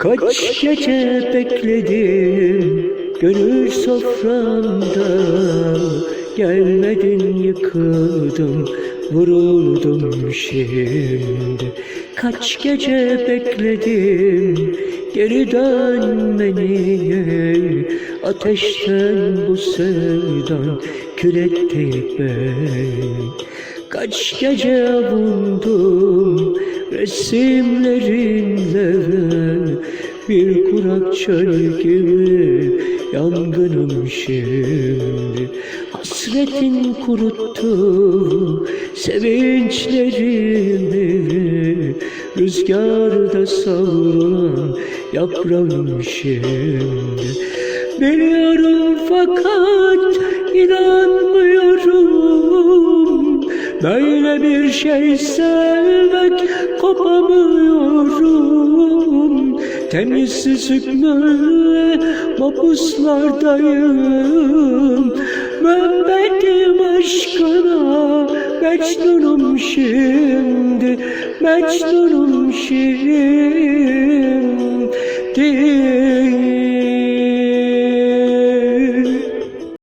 Kaç gece bekledim gönül soframda Gelmedin yıkıldım vuruldum şimdi. Kaç gece bekledim geri dönmeni Ateşten bu sevdan kül etti beni. Kaç gece avundum resimlerinle Bir kurak çöl gibi yangınım şimdi. Hasretin kuruttu sevinçlerimi Rüzgarda savrulan yaprağım şimdi. Biliyorum Böyle bir şey sevmek kopamıyorum. Temiz Temizsizlikle mapuslardayım Mehmet'im aşkına Mecnunum şimdi Mecnunum şimdi.